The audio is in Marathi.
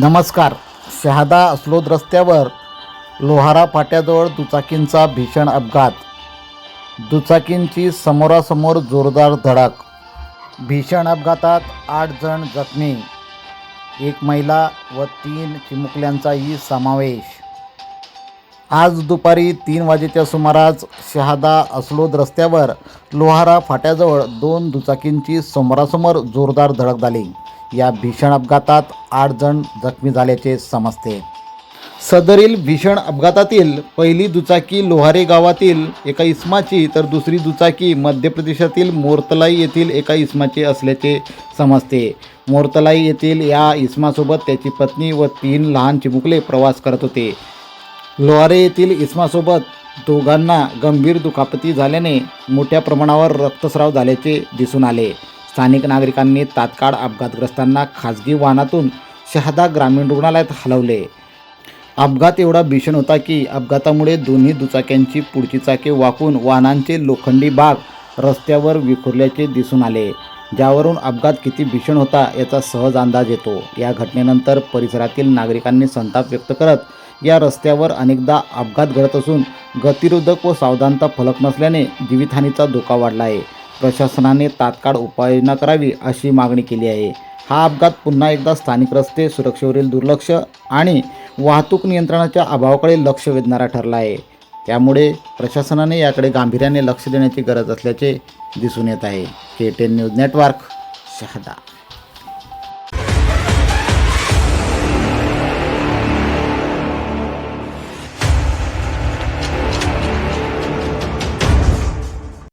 नमस्कार. शहादा अस्लोद रस्त्यावर लोहारा फाट्याजवळ दुचाकींचा भीषण अपघात. दुचाकींची समोरासमोर जोरदार धडक. भीषण अपघातात आठ जण जखमी. एक महिला व तीन चिमुकल्यांचाही समावेश. आज दुपारी तीन वाजेच्या सुमारास शहादा अस्लोद रस्त्यावर लोहारा फाट्याजवळ दोन दुचाकींची समोरासमोर जोरदार धडक झाली. या भीषण अपघातात आठ जण जखमी झाल्याचे समजते. सदरील भीषण अपघातातील पहिली दुचाकी लोहारे गावातील एका इस्माची तर दुसरी दुचाकी मध्य प्रदेशातील मोरतलाई येथील एका इस्माची असल्याचे समजते. मोरतलाई येथील या इस्मासोबत त्याची पत्नी व तीन लहान चिमुकले प्रवास करत होते. लोहारे येथील इस्मासोबत दोघांना गंभीर दुखापती झाल्याने मोठ्या प्रमाणावर रक्तस्राव झाल्याचे दिसून आले. स्थानिक नागरिकांनी तात्काळ अपघातग्रस्तांना खाजगी वाहनातून शहादा ग्रामीण रुग्णालयात हलवले. अपघात एवढा भीषण होता की अपघातामुळे दोन्ही दुचाक्यांची पुढची चाके वाकून वाहनांचे लोखंडी भाग रस्त्यावर विखुरल्याचे दिसून आले. ज्यावरून अपघात किती भीषण होता याचा सहज अंदाज येतो. या घटनेनंतर परिसरातील नागरिकांनी संताप व्यक्त करत या रस्त्यावर अनेकदा अपघात घडत असून गतिरोधक व सावधानता फलक नसल्याने जीवितहानीचा धोका वाढला आहे. प्रशासनाने तात्काळ उपाययोजना करावी अशी मागणी केली आहे. हा अपघात पुन्हा एकदा स्थानिक रस्ते सुरक्षेवरील दुर्लक्ष आणि वाहतूक नियंत्रणाच्या अभावाकडे लक्ष वेधणारा ठरला आहे. त्यामुळे प्रशासनाने याकडे गांभीर्याने लक्ष देण्याची गरज असल्याचे दिसून येत आहे. K ten news network Shahada.